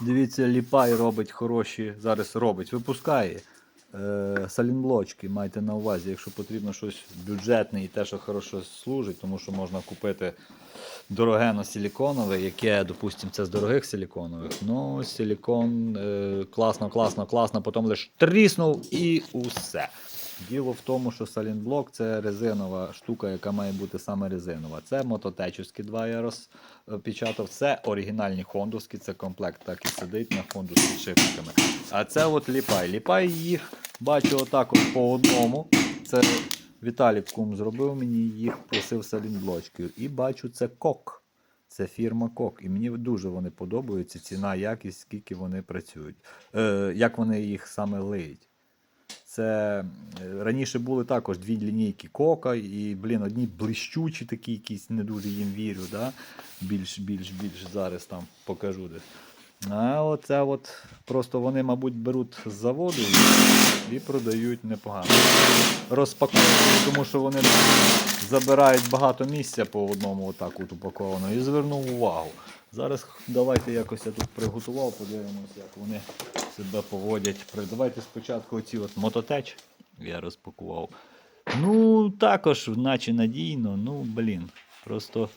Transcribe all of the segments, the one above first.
Дивіться, ліпай робить хороші, зараз робить, випускає е, салінблочки, майте на увазі, якщо потрібно щось бюджетне і те, що хорошо служить, тому що можна купити дорогено силіконове, яке, допустимо, це з дорогих силіконових. Ну, силікон е, класно, класно, класно, потім лише тріснув і усе. Діло в тому, що салінблок це резинова штука, яка має бути саме резинова. Це мототечівські два я розпечатав. Це оригінальні хондовські, це комплект так і сидить на хонду з підшипниками. А це от ліпай. Ліпай їх, бачу, отак от по одному. Це Віталій Кум зробив мені їх, просив салінблочки. І бачу, це кок. Це фірма Кок. І мені дуже вони подобаються. Ціна, якість, скільки вони працюють. Е, як вони їх саме лиють. Це е, раніше були також дві лінійки кока, і, блін, одні блищучі, такі якісь, не дуже їм вірю. Да? Більш, більш, більш зараз там покажу десь. А оце от просто вони, мабуть, беруть з заводу і, продають непогано. Розпаковують, тому що вони забирають багато місця по одному отак от упаковано. І звернув увагу. Зараз давайте якось я тут приготував, подивимося, як вони себе поводять. Давайте спочатку оці от мототеч я розпакував. Ну, також, наче надійно, ну, блін. Просто.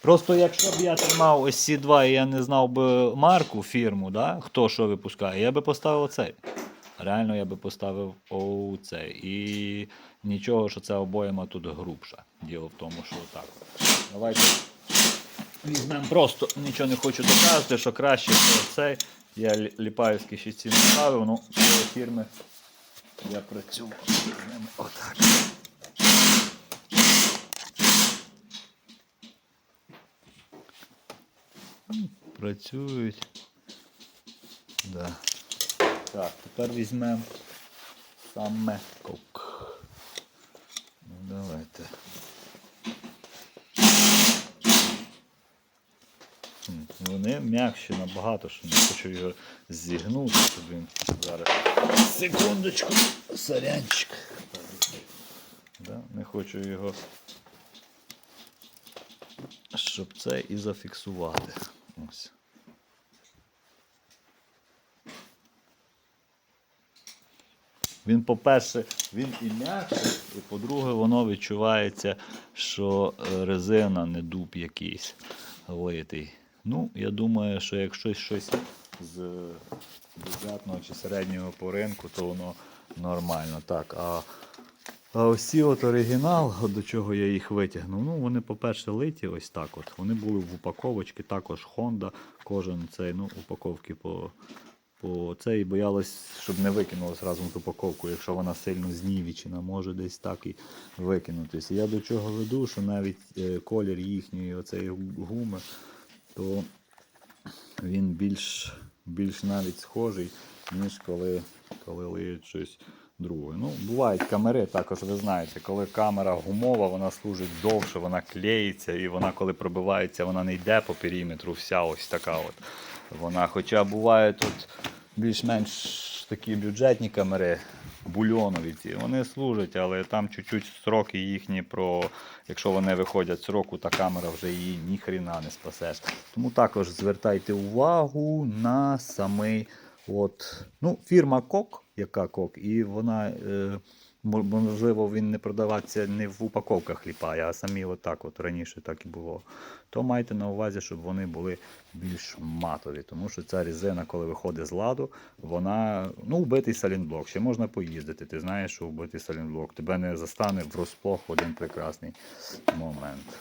Просто якщо б я тримав ось ці два і я не знав би марку, фірму, да, хто що випускає, я би поставив оцей. Реально я би поставив оцей. І нічого, що це обоєма тут грубша. Діло в тому, що так. Давайте візьмемо просто, нічого не хочу доказати, що краще це цей. Я лі- ліпаївський ще ці ставив, ну фірми я працював з ними отак. Працюють. Да. Так, тепер візьмемо саме кок. Ну давайте. Вони м'якші набагато, що не хочу його зігнути, щоб він зараз. Секундочку, сорянчик. Да, не хочу його. Щоб це і зафіксувати. Ось. Він, по-перше, він і м'якший, і по-друге, воно відчувається, що е, резина не дуб якийсь литий. Ну, я думаю, що якщо щось з бюджетного чи середнього по ринку, то воно нормально. Так, а, а ось от оригінал, до чого я їх витягнув, ну вони, по-перше, литі ось так. от. Вони були в упаковочці, також Honda, кожен цей, ну, упаковки по по цей боялась, щоб не викинулось разом з упаковкою, якщо вона сильно знівічена, може десь так і викинутися. Я до чого веду, що навіть е, колір їхньої оцеї гуми, то він більш, більш навіть схожий, ніж коли, коли лиють щось друге. Ну, бувають камери, також ви знаєте, коли камера гумова, вона служить довше, вона клеїться, і вона, коли пробивається, вона не йде по периметру, вся ось така от. Вона, хоча буває тут більш-менш такі бюджетні камери, бульонові ці, вони служать, але там чуть-чуть сроки їхні про. Якщо вони виходять з сроку, та камера вже її ніхрена не спасеш. Тому також звертайте увагу на самий от, ну, фірма Кок, яка Кок, і вона. Е, Можливо, він не продавався не в упаковках ліпає, а самі отак, от раніше так і було. То майте на увазі, щоб вони були більш матові, тому що ця резина, коли виходить з ладу, вона ну, вбитий салінблок. Ще можна поїздити. Ти знаєш, що вбитий салінблок. Тебе не застане врозплох в один прекрасний момент.